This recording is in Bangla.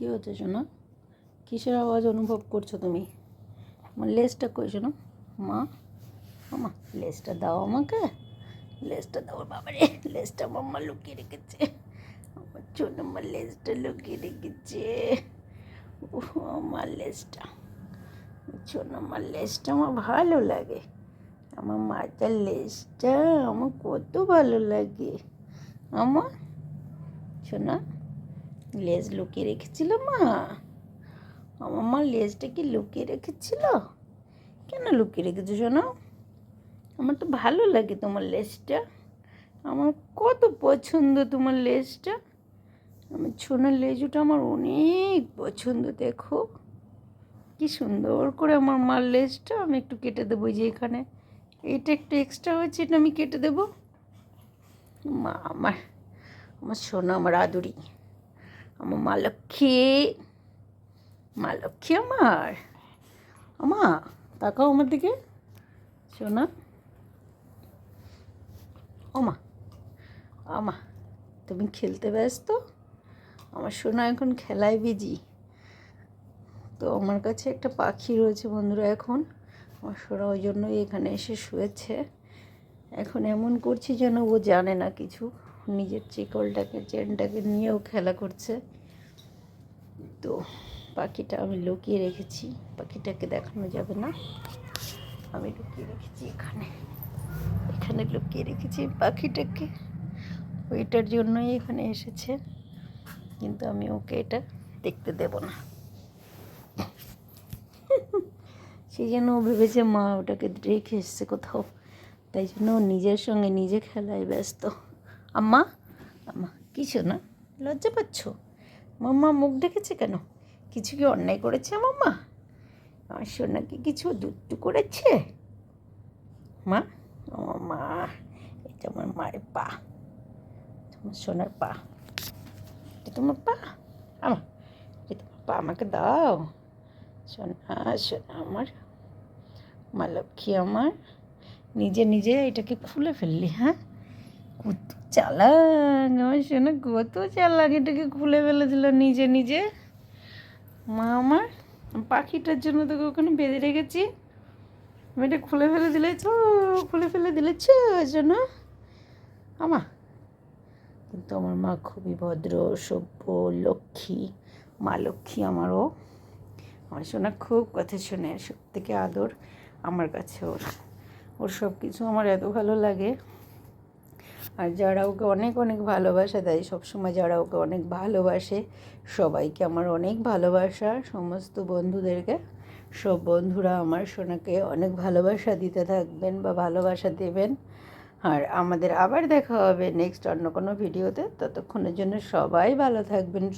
কী হচ্ছে শোনো? কিসের আওয়াজ অনুভব করছ তুমি? আমার লেজটা কই শোনো? মা মা লেজটা দাও আমাকে। লেজটা দাও বাবারে লেজটা মাম্মা লুকিয়ে রেখেছে। আমার ছোট আমার লেজটা লুকিয়ে রেখেছে। উহ, আমার লেজটা। ছোট আমার লেজটা আমার ভালো লাগে। আমার মাথার লেজটা আমার কত ভালো লাগে। আমার শোনা। লেজ লুকিয়ে রেখেছিল মা। আমার মা লেজটা কি লুকিয়ে রেখেছিল? কেন লুকিয়ে রেখেছো শোনো? আমার তো ভালো লাগে তোমার লেজটা। আমার কত পছন্দ তোমার লেজটা। আমার ছোনার লেজুটা আমার অনেক পছন্দ, দেখো। কি সুন্দর করে আমার মার লেজটা আমি একটু কেটে দেবো যে এখানে। এটা একটু এক্সট্রা হয়েছে, এটা আমি কেটে দেবো। মা, আমার আমার সোনা, আমার আদুরি। আমার মা লক্ষ্মী মা লক্ষ্মী আমার। আমা তাকাও আমার দিকে, সোনা। ওমা আমা তুমি খেলতে ব্যস্ত? আমার সোনা এখন খেলায় বিজি। তো আমার কাছে একটা পাখি রয়েছে বন্ধুরা এখন। আমার সোনা ওই জন্যই এখানে এসে শুয়েছে। এখন এমন করছি যেন ও জানে না কিছু। নিজের চিকলটাকে, চেনটাকে নিয়েও খেলা করছে। তো পাখিটা আমি লুকিয়ে রেখেছি। পাখিটাকে দেখানো যাবে না। আমি লুকিয়ে রেখেছি এখানে। এখানে লুকিয়ে রেখেছি পাখিটাকে। ওইটার জন্যই এখানে এসেছে। কিন্তু আমি ওকে এটা দেখতে দেব না। সেই জন্য ও ভেবেছে মা ওটাকে রেখে এসছে কোথাও। তাই জন্য নিজের সঙ্গে নিজে খেলায় ব্যস্ত। আম্মা আম্মা, কিছু না, লজ্জা পাচ্ছ? মাম্মা মুখ ডেকেছে কেন? কিছু কি অন্যায় করেছে মাম্মা? আমার সোনা কি কিছু দুট্টু করেছে? মা, ও মা, এটা আমার মায়ের পা। তোমার সোনার পা। এটা তোমার পা? আমার এটা তোমার পা আমাকে দাও। সোনা সোনা আমার, মা লক্ষ্মী আমার। নিজে নিজে এটাকে খুলে ফেললি হ্যাঁ? কত চালাক, আমার সোনা কত চালাক, এটাকে খুলে ফেলেছিল নিজে নিজে। মা, আমার, পাখিটার জন্য তোকে ওখানে বেঁধে রেখেছি। আমি এটা খুলে ফেলে দিলেছ খুলে ফেলে দিলেছ জন্য আমা, কিন্তু আমার মা খুবই ভদ্র, সভ্য, লক্ষ্মী। মা লক্ষ্মী আমারও। আমার সোনা খুব কথা শোনে সব থেকে আদর আমার কাছে ওর। ওর সব কিছু আমার এত ভালো লাগে। আর যারা ওকে অনেক অনেক ভালোবাসা দেয় সবসময় যারা ওকে অনেক ভালোবাসে, সবাইকে আমার অনেক ভালোবাসা। সমস্ত বন্ধুদেরকে, সব বন্ধুরা আমার সোনাকে অনেক ভালোবাসা দিতে থাকবেন বা ভালোবাসা দেবেন। আর আমাদের আবার দেখা হবে নেক্সট অন্য কোনো ভিডিওতে। ততক্ষণের জন্য সবাই ভালো থাকবেন।